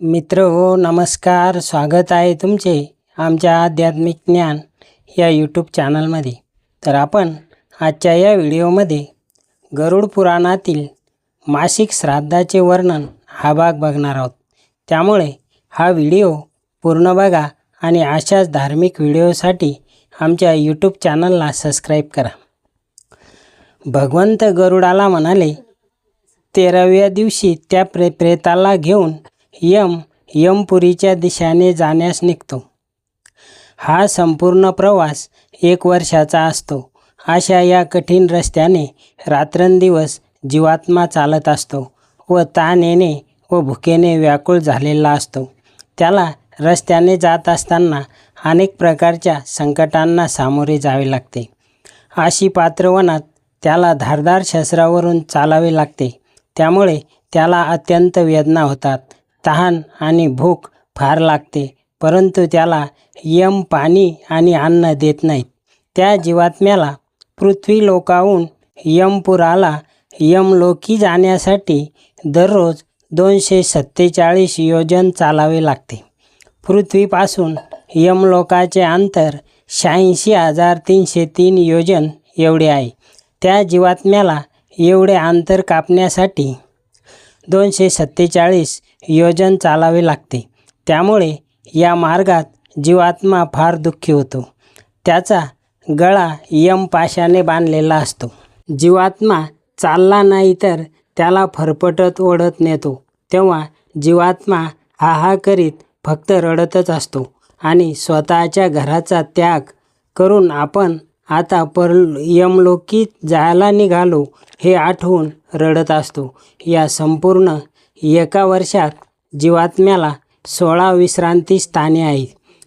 मित्र हो नमस्कार. स्वागत आहे तुमचे आमच्या आध्यात्मिक ज्ञान या यूट्यूब चॅनलमध्ये तर आपण आजच्या या व्हिडिओमध्ये गरुड पुराणातील मासिक श्राद्धाचे वर्णन हा भाग बघणार आहोत. त्यामुळे हा व्हिडिओ पूर्ण बघा आणि अशाच धार्मिक व्हिडिओसाठी आमच्या यूट्यूब चॅनलला सबस्क्राईब करा. भगवंत गरुडाला म्हणाले तेराव्या दिवशी त्या प्रे प्रेताला घेऊन यम यमपुरीच्या दिशाने जाण्यास निघतो. हा संपूर्ण प्रवास एक वर्षाचा असतो. अशा या कठीण रस्त्याने रात्रंदिवस जीवात्मा चालत असतो व ताण येणे व भुकेने व्याकुळ झालेला असतो. त्याला रस्त्याने जात असताना अनेक प्रकारच्या संकटांना सामोरे जावे लागते. अशी पात्रवनात त्याला धारदार शस्त्रावरून चालावे लागते. त्यामुळे त्याला अत्यंत वेदना होतात. तहान आणि भूक फार लागते परंतु त्याला यम पाणी आणि अन्न देत नाहीत. त्या जीवात्म्याला पृथ्वी लोकाहून यमपुराला यमलोकी जाण्यासाठी दररोज दोनशे सत्तेचाळीस योजन चालावे लागते. पृथ्वीपासून यमलोकाचे अंतर शहाऐंशी हजार तीनशे तीन योजन एवढे आहे. त्या जीवात्म्याला एवढे अंतर कापण्यासाठी दोनशे सत्तेचाळीस योजन चालावे लागते. त्यामुळे या मार्गात जीवात्मा फार दुःखी होतो. त्याचा गळा यम पाशाने बांधलेला असतो. जीवात्मा चालला नाही तर त्याला फरफटत ओढत नेतो. तेव्हा जीवात्मा हा हा करीत फक्त रडतच असतो आणि स्वतःच्या घराचा त्याग करून आपण आता पर यमलोकीत जायला निघालो हे आठवून रडत असतो. या संपूर्ण एका वर्षात जीवात्म्याला सोळा विश्रांती स्थाने आहेत.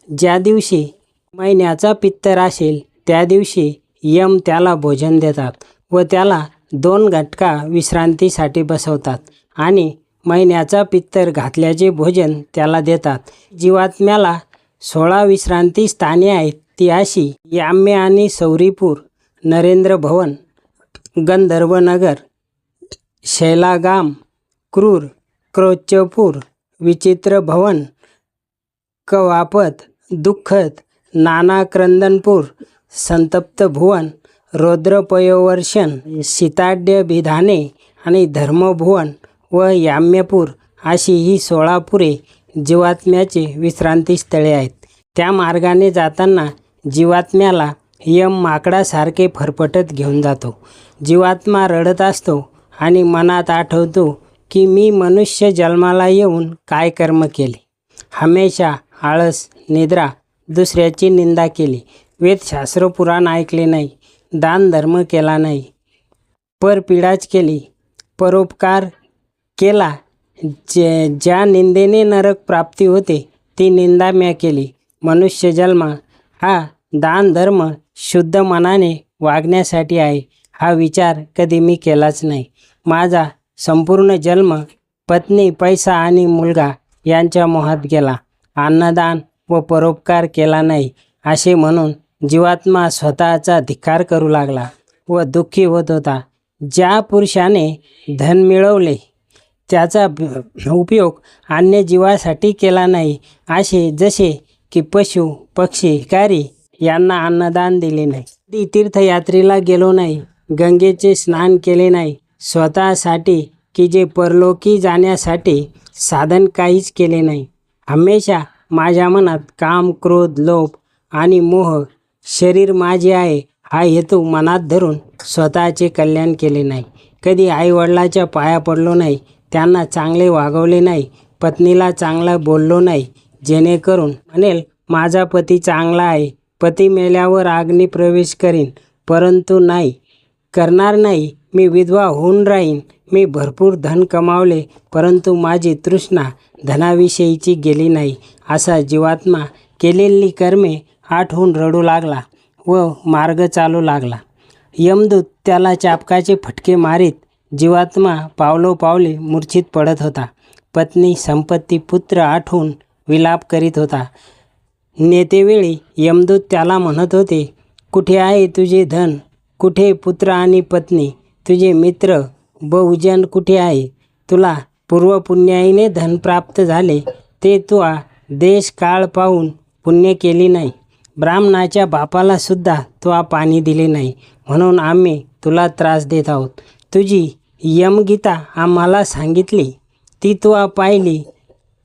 ज्या दिवशी महिन्याचा पित्तर असेल त्या दिवशी यम त्याला भोजन देतात व त्याला दोन घटका विश्रांतीसाठी बसवतात आणि महिन्याचा पित्तर घातल्याचे भोजन त्याला देतात. जीवात्म्याला सोळा विश्रांती स्थाने आहेत ती अशी याम्य आणि सौरीपूर नरेंद्र भवन गंधर्वनगर शैलागाम क्रूर क्रोचपूर विचित्र भवन कवापत दुःखद नाना क्रंदनपूर संतप्त भुवन रुद्रपयोवर्षण सीताड्य बिधाने आणि धर्मभुवन व याम्यपूर अशी ही सोळापुरे जीवात्म्याचे विश्रांतीस्थळे आहेत. त्या मार्गाने जाताना जीवात्म्याला यम माकडासारखे फरफटत घेऊन जातो. जीवात्मा रडत असतो आणि मनात आठवतो की मी मनुष्य जन्माला येऊन काय कर्म केले? हमेशा आळस निद्रा दुसऱ्याची निंदा केली. वेदशास्त्र पुराण ऐकले नाही. दान धर्म केला नाही. परपीडाच केली. परोपकार केला. जे ज्या निंदेने नरक प्राप्ती होते ती निंदा म्या केली. मनुष्य जन्म हा दान धर्म शुद्ध मनाने वागण्यासाठी आहे. हा विचार कधी मी केलाच नाही. माझा संपूर्ण जन्म पत्नी पैसा आणि मुलगा यांच्या मोहात गेला. अन्नदान व परोपकार केला नाही असे म्हणून जीवात्मा स्वतःचा धिक्कार करू लागला व दुःखी होत होता. ज्या पुरुषाने धन मिळवले त्याचा उपयोग अन्य जीवासाठी केला नाही असे जसे की पशु पक्षी कारी यांना अन्नदान दिले नाही. तीर्थयात्रेला गेलो नाही गंगेचे स्नान केले नाही स्वतःसाठी की जे परलोकी जाण्यासाठी साधन काहीच केले नाही. हमेशा माझ्या मनात काम क्रोध लोभ आणि मोह शरीर माझे आहे हा हेतू मनात धरून स्वतःचे कल्याण केले नाही. कधी आईवडिलाच्या पाया पडलो नाही त्यांना चांगले वागवले नाही पत्नीला चांगला बोललो नाही जेणेकरून म्हणेल माझा पती चांगला आहे पती मेल्यावर अग्नी प्रवेश करीन परंतु नाही करणार नाही. मी विधवा होऊन राहीन. मी भरपूर धन कमावले परंतु माझी तृष्णा धनाविषयीची गेली नाही. असा जीवात्मा केलेली कर्मे आठवून रडू लागला व मार्ग चालू लागला. यमदूत त्याला चापकाचे फटके मारीत जीवात्मा पावलोपावले मूर्छित पडत होता. पत्नी संपत्ती पुत्र आठवून विलाप करीत होता. नेतेवेळी यमदूत त्याला म्हणत होते कुठे आहे तुझे धन? कुठे पुत्र आणि पत्नी? तुझे मित्र बहुजन कुठे आहे? तुला पूर्वपुण्याईने धन प्राप्त झाले ते तू देश काळ पाहून पुण्य केली नाही. ब्राह्मणाच्या बापाला सुद्धा तू पाणी दिले नाही. म्हणून आम्ही तुला त्रास देत आहोत. तुझी यमगीता आम्हाला सांगितली. ती तू पाहिली.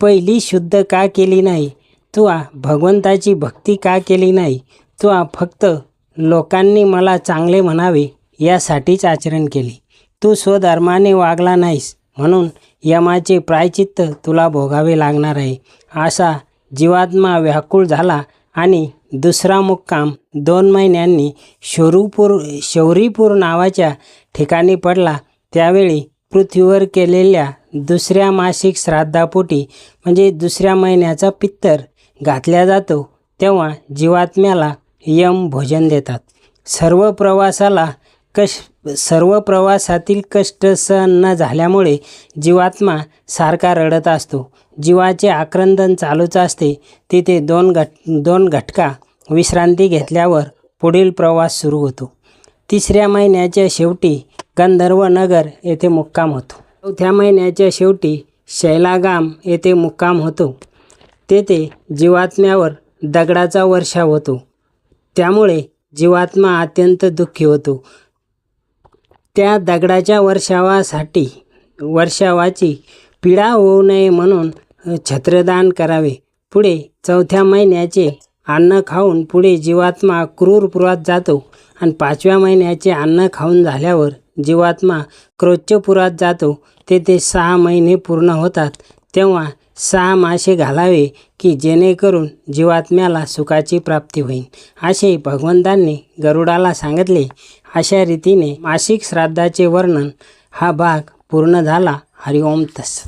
पहिली शुद्ध का केली नाही? तू भगवंताची भक्ती का केली नाही? तू फक्त लोकांनी मला चांगले म्हणावे यासाठीच आचरण केले. तू स्वधर्माने वागला नाहीस म्हणून यमाचे प्रायचित्त तुला भोगावे लागणार आहे. असा जीवात्मा व्याकुळ झाला आणि दुसरा मुक्काम दोन महिन्यांनी शौरीपूर शौरीपूर नावाच्या ठिकाणी पडला. त्यावेळी पृथ्वीवर केलेल्या दुसऱ्या मासिक श्राद्धापोटी म्हणजे दुसऱ्या महिन्याचा पित्तर घातल्या जातो तेव्हा जीवात्म्याला यम भोजन देतात. सर्व प्रवासाला कश सर्व प्रवासातील कष्ट सहन न झाल्यामुळे जीवात्मा सारखा रडत असतो. जीवाचे आक्रंदन चालूच असते. तिथे दोन घट दोन घटका विश्रांती घेतल्यावर पुढील प्रवास सुरू होतो. तिसऱ्या महिन्याच्या शेवटी गंधर्व नगर येथे मुक्काम होतो. चौथ्या महिन्याच्या शेवटी शैलागाम येथे मुक्काम होतो. तेथे जीवात्म्यावर दगडाचा वर्षाव होतो. त्यामुळे जीवात्मा अत्यंत दुःखी होतो. त्या दगडाच्या वर्षावासाठी वर्षावाची पीडा होऊ नये म्हणून छत्रदान करावे. पुढे चौथ्या महिन्याचे अन्न खाऊन पुढे जीवात्मा क्रूरपुरात जातो आणि पाचव्या महिन्याचे अन्न खाऊन झाल्यावर जीवात्मा क्रोच्चपुरात जातो. तेथे सहा महिने पूर्ण होतात. तेव्हा सहा मासे घालावे की जेणेकरून जीवात्म्याला सुखाची प्राप्ती होईल. असे भगवंतांनी गरुडाला सांगितले. अशा रीतीने मासिक श्राद्धाचे वर्णन हा भाग पूर्ण झाला. हरिओम तस